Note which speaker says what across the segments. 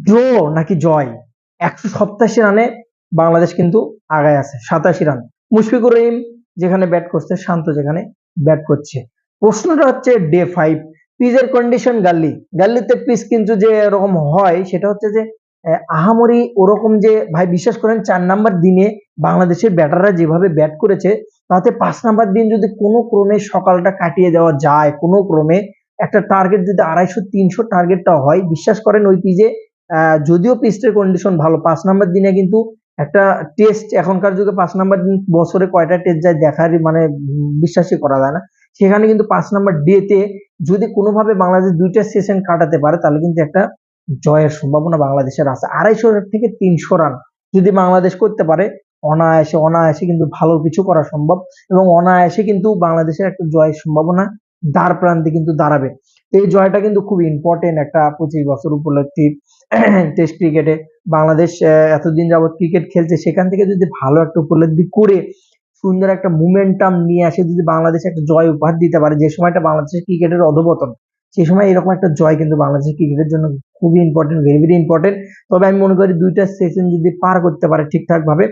Speaker 1: Draw নাকি জয়? একশো সপ্তাশি রানে বাংলাদেশ কিন্তু আগায় আছে সাতাশি রান। মুশফিকুর রহিম যেখানে ব্যাট করছে শান্ত যেখানে ব্যাট করছে। প্রশ্নটা হচ্ছে ডে ফাইভ পিচের কন্ডিশন গাল্লি। গাল্লিতে পিচ কিন্তু যে এরকম হয় সেটা হচ্ছে যে আহ, আহামরি ওরকম যে ভাই বিশ্বাস করেন চার নাম্বার দিনে বাংলাদেশের ব্যাটাররা যেভাবে ব্যাট করেছে তাতে পাঁচ নাম্বার দিন যদি কোনো ক্রমে সকালটা কাটিয়ে দেওয়া যায় কোনো ক্রমে একটা টার্গেট যদি আড়াইশো তিনশো টার্গেটটা হয় বিশ্বাস করেন ওই আহ, যদিও পিচের কন্ডিশন ভালো, পাঁচ নাম্বার দিনে কিন্তু একটা টেস্ট এখনকার যুগে পাঁচ নাম্বার দিন বছরে কয়টা টেস্ট যায় দেখারই মানে বিশ্বাসই করা যায় না। সেখানে কিন্তু পাঁচ নাম্বার ডেতে যদি কোনোভাবে বাংলাদেশ দুইটা সেশন কাটাতে পারে, তাহলে কিন্তু একটা জয়ের সম্ভাবনা বাংলাদেশের আছে। আড়াইশো থেকে তিনশো রান যদি বাংলাদেশ করতে পারে, অনায়াসে অনায়াসে কিন্তু ভালো কিছু করা সম্ভব এবং অনায়াসে কিন্তু বাংলাদেশের একটা জয়ের সম্ভাবনা দ্বার প্রান্তে কিন্তু দাঁড়াবে। তো এই জয়টা কিন্তু খুব ইম্পর্টেন্ট একটা পঁচিশ বছর উপলব্ধি। টেস্ট ক্রিকেটে বাংলাদেশ এতদিন যাবত ক্রিকেট খেলছে, সেখান থেকে যদি ভালো একটা উপলব্ধি করে সুন্দর একটা মুমেন্টাম নিয়ে আসে যদি বাংলাদেশ একটা জয় উপহার দিতে পারে, যে সময়টা বাংলাদেশের ক্রিকেটের অধপতন সেই সময় এরকম একটা জয় কিন্তু বাংলাদেশের ক্রিকেটের জন্য খুবই ইম্পর্টেন্ট ভেরি ভেরি ইম্পর্টেন্ট তবে আমি মনে করি দুইটা সেশন যদি পার করতে পারে ঠিকঠাক ভাবে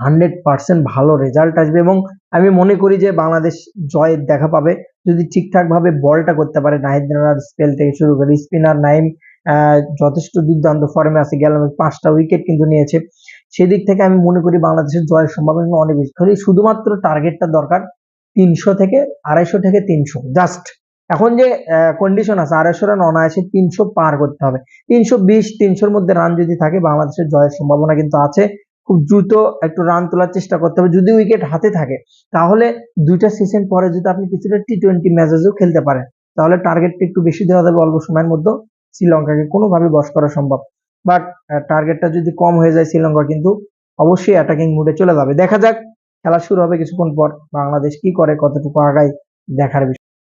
Speaker 1: হান্ড্রেড পার্সেন্ট ভালো রেজাল্ট আসবে এবং আমি মনে করি যে বাংলাদেশ জয়ের দেখা পাবে। যদি ঠিকঠাকভাবে বলটা করতে পারে, নাহিদ রানার স্পেল থেকে শুরু করে স্পিনার নাইম যথেষ্ট দুর্দান্ত ফর্মে আছে, গেল পাঁচটা উইকেট কিন্তু নিয়েছে। সেদিক থেকে আমি মনে করি বাংলাদেশের জয়ের সম্ভাবনা অনেক বেশি। খালি শুধুমাত্র টার্গেটটা দরকার তিনশো থেকে আড়াইশো থেকে তিনশো জাস্ট এখন যে কন্ডিশন আছে, আড়াইশো রান অনায়াসে তিনশো পার করতে হবে। তিনশো বিশ, তিনশোর মধ্যে রান যদি থাকে, বাংলাদেশের জয়ের সম্ভাবনা কিন্তু আছে। খুব দ্রুত একটু রান তোলার চেষ্টা করতে হবে। যদি উইকেট হাতে থাকে, তাহলে দুইটা সিজন পরে যদি আপনি কিছুটা টি টোয়েন্টি ম্যাচেসও খেলতে পারেন, তাহলে টার্গেটটা একটু বেশি দেওয়া যাবে অল্প সময়ের মধ্যে। শ্রীলঙ্কাকে কোনোভাবে বশ করা সম্ভব। বাট টার্গেটটা যদি কম হয়ে যায়, শ্রীলঙ্কা কিন্তু অবশ্যই অ্যাটাকিং মুডে চলে যাবে। দেখা যাক, খেলা শুরু হবে কিছুক্ষণ পর বাংলাদেশ কি করে, কতটুকু আগায় দেখার বিষয়